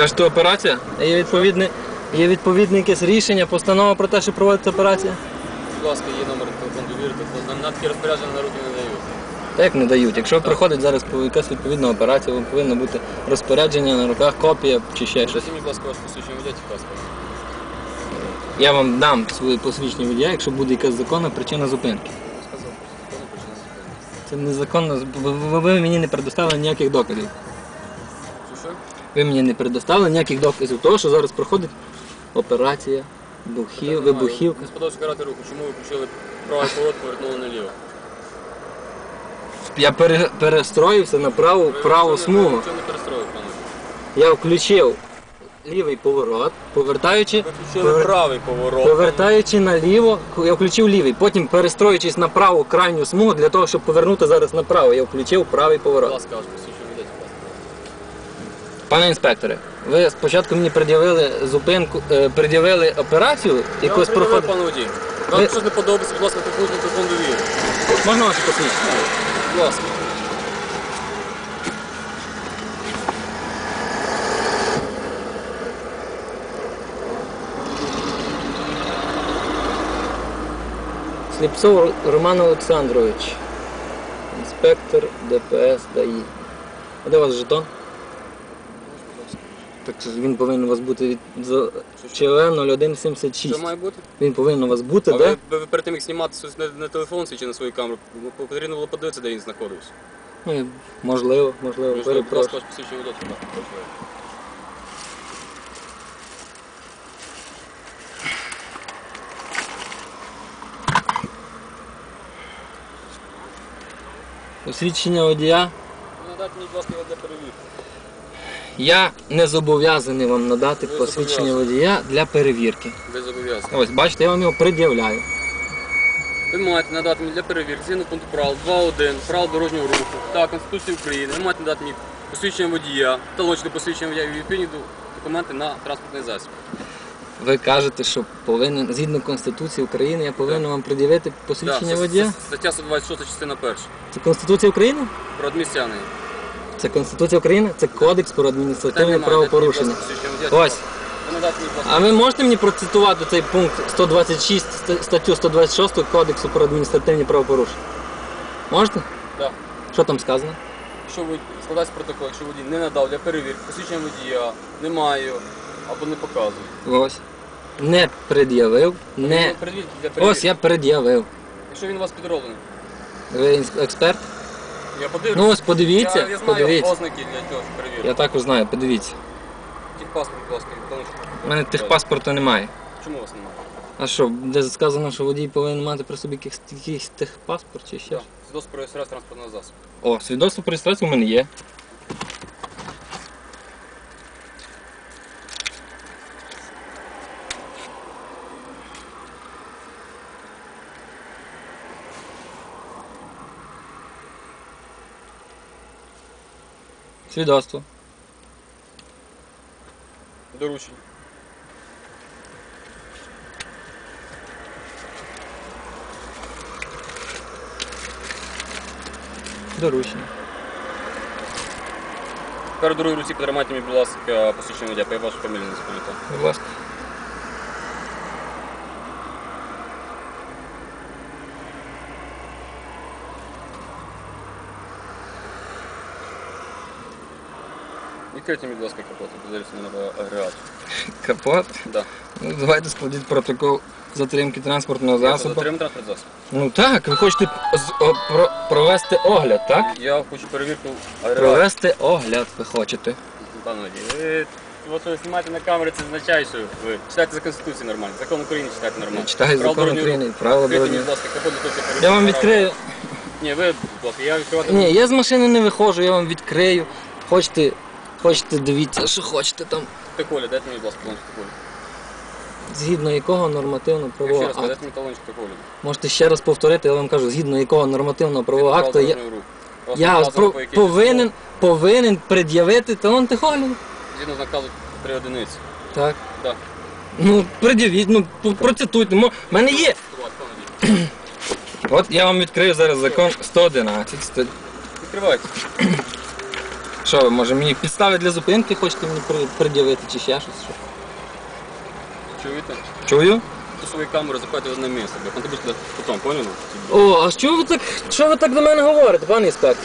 Кажете, операція? Є відповідне, є відповідне якесь рішення, постанова про те, що проводиться операція? Будь ласка, є номер телефону довіри, телефон. На такі розпорядження на руки не дають. Та як не дають? Якщо приходить зараз якась відповідна операція, вам повинно бути розпорядження на руках, копія чи ще щось. Мені, будь ласка, ваше посвідчення водія паспорт. Я вам дам своє посвідчення водія, якщо буде якась законна причина зупинки. Сказав, законна причина зупинки. Це незаконно. Ви, ви- ви мені не предоставили ніяких доказів. Ви мені не предоставили ніяких доказів того, що зараз проходить операція, бухів, вибухівка. Не сподобався карати руху. Чому ви включили правий поворот, повернули наліво? Я пере, перестроївся на праву, Ви праву нічого не- смугу. Нічого не перестроїв, пане. Я включив лівий поворот, повертаючи, Ви включили повер- правий поворот. повертаючи наліво, я включив лівий. Потім перестроюючись на праву крайню смугу для того, щоб повернути зараз направо, я включив правий Будь поворот. ласка, посвідчення паспорт. Пане інспекторе, ви спочатку мені пред'явили зупинку, е, пред'явили операцію, Я якось вам пред'явив, проходить. пане водій. Ви- щось не подобається, будь ласка, телефон телефон довіри. Можна ваше посвідчення? Будь ласка. Сліпцов Роман Олександрович, інспектор ДПС ДАІ. А де у вас жетон? Так що ж він повинен у вас бути від з ЧВ 0176. Що має бути? Він повинен у вас бути, А де? ви, ви, ви перед тим, як знімати щось на, на телефон свій чи на свою камеру, ну, потрібно було подивитися, де він знаходився. Ну, можливо, можливо, Ви ж, будь ласка, перепрошую. ваше посвідчення. Посвідчення водія. Ну, Надайте мені, будь ласка, його для перевірки. Я не зобов'язаний вам надати Ви посвідчення зобов'язані. водія для перевірки. Ви зобов'язані. Ось, бачите, я вам його пред'являю. Ви маєте надати мені для перевірки згідно пункту правил 2.1, правил дорожнього руху та Конституції України. Ви маєте надати мені посвідчення водія, талончик до посвідчення водія і відповідні документи на транспортний засіб. Ви кажете, що повинен, згідно Конституції України, я повинен вам пред'явити посвідчення водія? це- Стаття 126, частина 1. Це Конституція України? Про адміністративне. Це Конституція України? Це Кодекс про адміністративне правопорушення. Ось. А ви можете мені процитувати цей пункт 126, статтю 126 Кодексу про адміністративні правопорушення? Можете? Так. Що там сказано? Ви складається протокол, якщо водій не надав для перевірки, посвідчення водія не маю або не показую. Ось. Не пред'явив, не. Для перевірки. Ось я пред'явив. Якщо він у вас підроблений, Ви експерт? Я подивлюсь. Ну ось подивіться, я, я знаю подивіться. ознаки для цього щоб перевірки. Я також знаю, подивіться. Техпаспорт, будь ласка, талончик. У мене техпаспорту немає. Чому у вас немає? А що, де сказано, що водій повинен мати при собі якийсь, якийсь техпаспорт чи ще? Так. щось? Свідоцтво про реєстрацію транспортного засобу. О, свідоцтво про реєстрацію у мене є. Свідоцтво. Доручення. Доручення. Тепер в другій руці потримайте мені, будь ласка, посвідчення водія, я вашу фамілію не запам'ятав. Будь ласка. Відкрийте будь ласка, капот, подивіться на агрегат. Капот. Да. Ну, давайте складіть протокол затримки транспортного засобу. Затримай транспорт засіб. Ну так, ви хочете з- о, про- провести огляд, так? Я хочу перевірку агрегату. Провести огляд ви хочете. Пане водій, ви от ви знімаєте на камери, це означає, що ви читаєте за Конституцію нормально, закон України читаєте нормально. Читаю Правила закон дорожнього України, руху. правила Відкрийте мені, дорожнього. будь ласка, капот, до того, Я вам відкрию. Ні, ви, будь ласка, я відкривати Ні, я з машини не виходжу, я вам відкрию. Хочете, хочете, дивіться, що хочете там. Коля, дайте мені, будь ласка, талончик Коля. Згідно якого Якщо нормативно-правового раз, дайте мені талончик Коля. Можете ще раз повторити, я вам кажу, згідно якого нормативно-правового акту я, я Я про- повинен, повинен пред'явити талон техогляду. Згідно з наказу 3 одиниці. Так. Так. Ну, пред'явіть, ну процитуйте. В мене є. От я вам відкрию зараз закон 111. Сто- Відкривайте. Що ви, може мені підстави для зупинки хочете мені при- пред'явити чи ще щось? Що? Чуєте? Чую? Ту свої камери заходите в одне місце, бо контрибуйте потім, поняли? О, а що ви так, що ви так до мене говорите, пане інспектор?